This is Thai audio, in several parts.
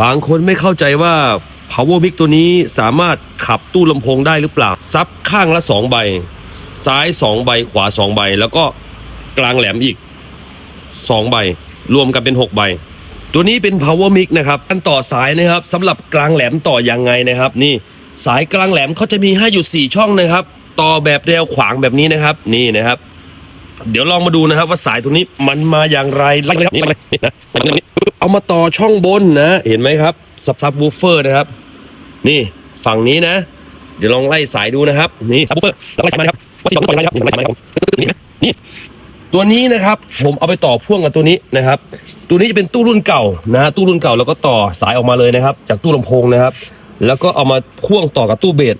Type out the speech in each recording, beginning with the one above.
บางคนไม่เข้าใจว่า power mic ตัวนี้สามารถขับตู้ลำโพงได้หรือเปล่า ซับข้างละ 2 ใบ ซ้าย 2 ใบ ขวา 2 ใบ แล้วก็กลางแหลมอีก 2 ใบ รวมกันเป็น 6 ใบ ตัวนี้เป็น power mic นะครับการต่อสายนะครับสำหรับกลางแหลมต่อยังไงนะครับ นี่สายกลางแหลมเขาจะมีให้อยู่4ช่องนะครับ ต่อแบบแนวขวางแบบนี้นะครับ นี่นะครับ เดี๋ยวลองมาดูนะครับว่าสายตรงนี้มันมาอย่างไรนี่มันนี่นะ เอามาต่อช่องบนนะ เห็นไหมครับซับซับวูเฟอร์นะครับ นี่ฝั่งนี้นะ เดี๋ยวลองไล่สายดูนะครับ นี่ซับวูเฟอร์แล้วไล่สายมาครับว่าสีต่อต่อยังไงครับไล่สายมาครับนี่ไหมนี่ตัวนี้นะครับ ผมเอาไปต่อพ่วงกับตัวนี้นะครับ ตัวนี้จะเป็นตู้รุ่นเก่านะตู้รุ่นเก่าแล้วก็ต่อสายออกมาเลยนะครับ จากตู้ลำโพงนะครับ แล้วก็เอามาพ่วงต่อกับตู้เบส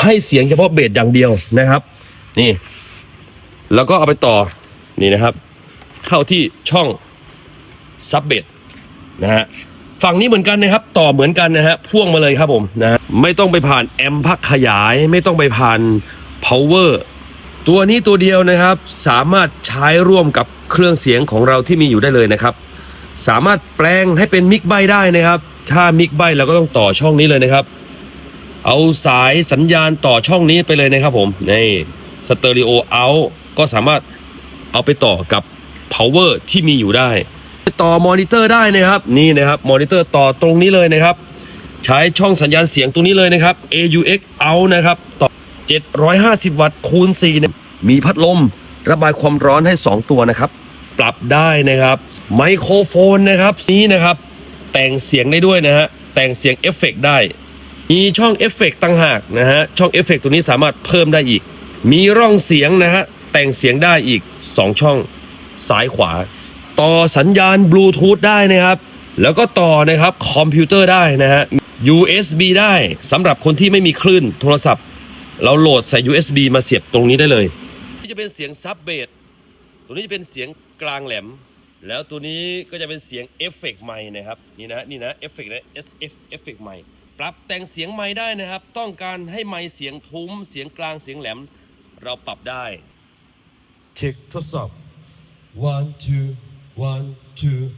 ให้เสียงเฉพาะเบสอย่างเดียวนะครับ นี่ แล้วก็เอาไปต่อนี่นะครับ เข้าที่ช่องซับเบส นะฮะฝั่งนี้เหมือนกันนะครับ ต่อเหมือนกันนะฮะพ่วงมาเลยครับผมนะไม่ต้องไปผ่านแอมพักขยาย ไม่ต้องไปผ่าน power ตัวนี้ตัวเดียวนะครับ สามารถใช้ร่วมกับเครื่องเสียงของเราที่มีอยู่ได้เลยนะครับ สามารถแปลงให้เป็นมิกไบได้นะครับ ถ้ามิกไบเราก็ต้องต่อช่องนี้เลยนะครับ เอาสายสัญญาณต่อช่องนี้ไปเลยนะครับผมนี่สเตอริโอเอาก็สามารถเอาไปต่อกับ power ที่มีอยู่ได้ ต่อมอนิเตอร์ได้นะครับนี่นะครับมอนิเตอร์ต่อตรงนี้เลยนะครับ ใช้ช่องสัญญาณเสียงตรงนี้เลยนะครับ AUX out นะครับต่อ 750 วัตต์คูณ4เนี่มีพัดลมระบายความร้อนให้ 2 ตัวนะครับ ปรับได้นะครับ ไมโครโฟนนะครับนี้นะครับ แต่งเสียงได้ด้วยนะฮะแต่งเสียงเอฟเฟกต์ได้ มีช่องเอฟเฟกต์ต่างหากนะฮะช่องเอฟเฟกต์ตัวนี้สามารถเพิ่มได้อีก มีร่องเสียงนะฮะแต่งเสียงได้อีก 2 ช่องซ้ายขวา ต่อสัญญาณบลูทูธได้นะครับ แล้วก็ต่อนะครับคอมพิวเตอร์ได้นะฮะ USB ได้สำหรับคนที่ไม่มีคลื่นโทรศัพท์ เราโหลดใส่ USB มาเสียบตรงนี้ได้เลยนี่จะเป็นเสียงซับเบสตัวนี้จะเป็นเสียงกลางแหลม แล้วตัวนี้ก็จะเป็นเสียงเอฟเฟกต์ไมค์นะครับนี่นะนี่นะเอฟเฟกต์นะ SF เอฟเฟกต์ไมค์ปรับแต่งเสียงไมค์ได้นะครับ ต้องการให้ไมค์เสียงทุ้มเสียงกลางเสียงแหลม เราปรับได้เช็คทดสอบ one two one two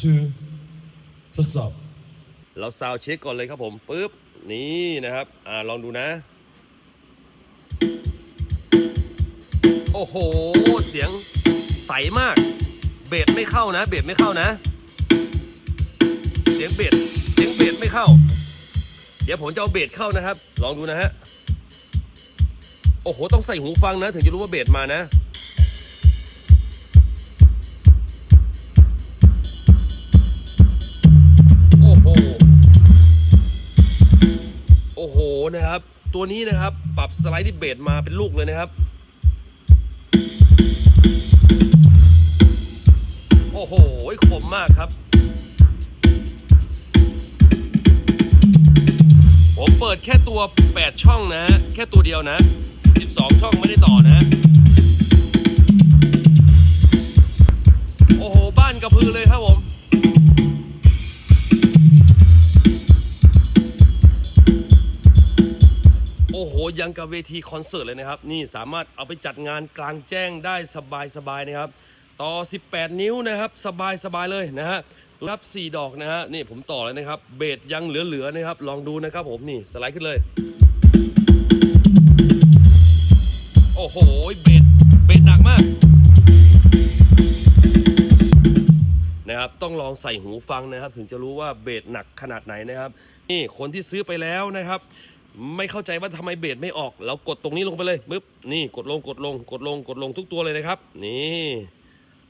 two ทดสอบ เราซาวเช็คก่อนเลยครับผมปุ๊บ นี่นะครับ อ่า ลองดูนะ โอ้โห เสียงใสมาก เบสไม่เข้านะ เบสไม่เข้านะ เสียงเบสเสียงเบสไม่เข้า เดี๋ยวผมจะเอาเบสเข้านะครับ ลองดูนะฮะ โอ้โห ต้องใส่หูฟังนะ ถึงจะรู้ว่าเบสมานะ อ้โห โอ้โหนะครับ ตัวนี้นะครับ ปรับสไลด์ที่เบสมาเป็นลูกเลยนะครับ โอ้โหคมมากครับ ผมเปิดแค่ตัว 8 ช่องนะ แค่ตัวเดียวนะ 12 ช่องไม่ได้ต่อนะ ยังกับเวทีคอนเสิร์ตเลยนะครับ นี่สามารถเอาไปจัดงานกลางแจ้งได้สบายๆนะครับ ต่อ 18 นิ้วนะครับ สบายๆเลยนะฮะรับ4 ดอกนะฮะนี่ผมต่อเลยนะครับ เบสยังเหลือๆนะครับ ลองดูนะครับผมนี่สไลด์ขึ้นเลย โอ้โหเบสเบสหนักมากนะครับต้องลองใส่หูฟังนะครับ ถึงจะรู้ว่าเบสหนักขนาดไหนนะครับ นี่คนที่ซื้อไปแล้วนะครับ ไม่เข้าใจว่าทำไมเบสไม่ออก เรากดตรงนี้ลงไปเลยปึ๊บนี่กดลงกดลงกดลงกดลงทุกตัวเลยนะครับ นี่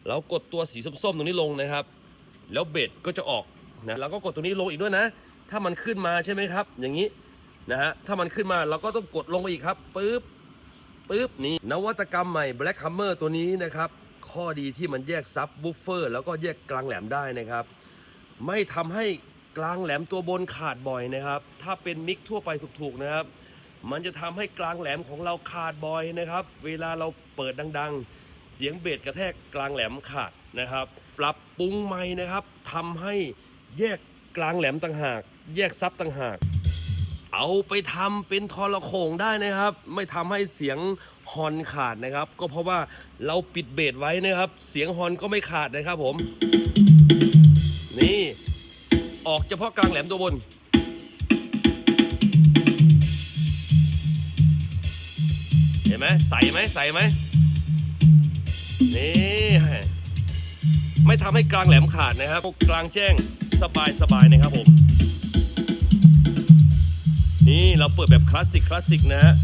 เรากดตัวสีส้มๆตรงนี้ลงนะครับ แล้วเบสก็จะออกนะเราก็กดตรงนี้ลงอีกด้วยนะ ถ้ามันขึ้นมาใช่ไหมครับ อย่างนี้นะฮะถ้ามันขึ้นมาเราก็ต้องกดลงไปอีกครับปึ๊บปึ๊บนี่นวัตกรรมใหม่ Black Hammer ตัวนี้นะครับ ข้อดีที่มันแยกซับบูฟเฟอร์แล้วก็แยกกลางแหลมได้นะครับ ไม่ทำให้ กลางแหลมตัวบนขาดบ่อยนะครับ ถ้าเป็นมิกทั่วไปถูกๆนะครับ มันจะทำให้กลางแหลมของเราขาดบ่อยนะครับ เวลาเราเปิดดัง ๆ เสียงเบสกระแทกกลางแหลมขาดนะครับ ปรับปรุงใหม่นะครับทำให้แยกกลางแหลมต่างหาก แยกซับต่างหาก เอาไปทำเป็นทอรโขงได้นะครับ ไม่ทำให้เสียงฮอนขาดนะครับ ก็เพราะว่าเราปิดเบสไว้นะครับ เสียงฮอนก็ไม่ขาดนะครับผม นี่ ออกเฉพาะกลางแหลมตัวบน เห็นไหมใส่ไหมใส่ไหมนี่ไม่ทำให้กลางแหลมขาดนะครับ กลางแจ้งสบายสบายนะครับผม นี่เราเปิดแบบคลาสสิกคลาสสิกนะฮะ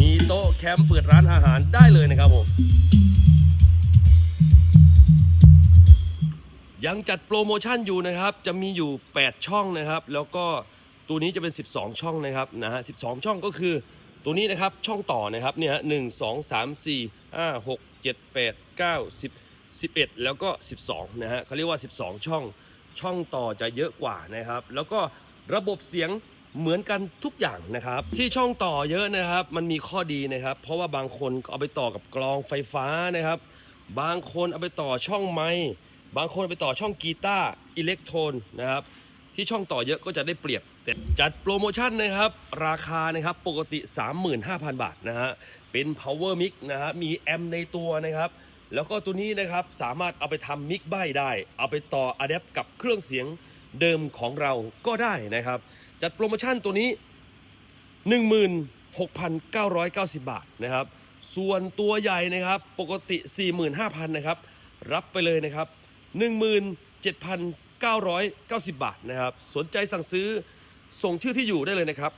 มีโต๊ะแคมป์เปิดร้านอาหารได้เลยนะครับผม ยังจัดโปรโมชั่นอยู่นะครับ จะมีอยู่ 8 ช่องนะครับ แล้วก็ตัวนี้จะเป็น 12 ช่องนะครับนะฮะ12ช่องก็คือตัวนี้นะครับช่องต่อนะครับเนี่ยฮะหนึ่งสองสามสี่ห้าหกเจ็ดแปดเก้าสิบสิบเอ็ดแล้วก็ 12นะฮะเขาเรียกว่า 12 ช่อง ช่องต่อจะเยอะกว่านะครับ แล้วก็ระบบเสียงเหมือนกันทุกอย่างนะครับ ที่ช่องต่อเยอะนะครับ มันมีข้อดีนะครับ เพราะว่าบางคนเอาไปต่อกับกลองไฟฟ้านะครับ บางคนเอาไปต่อช่องไม้ บางคนไปต่อช่องกีตาร์อิเล็กโทรนนะครับที่ช่องต่อเยอะก็จะได้เปรียบแต่จัดโปรโมชั่นนะครับ ราคานะครับปกติ 35,000 บาทนะฮะเป็น power mix นะฮะมีแอมในตัวนะครับ แล้วก็ตัวนี้นะครับสามารถเอาไปทำมิกใบได้ เอาไปต่ออะแดปกับเครื่องเสียงเดิมของเราก็ได้นะครับ จัดโปรโมชั่นตัวนี้ 16,990 บาทนะครับ ส่วนตัวใหญ่นะครับปกติ 45,000นะครับรับไปเลยนะครับ 17,990 บาทนะครับ สนใจสั่งซื้อส่งชื่อที่อยู่ได้เลยนะครับ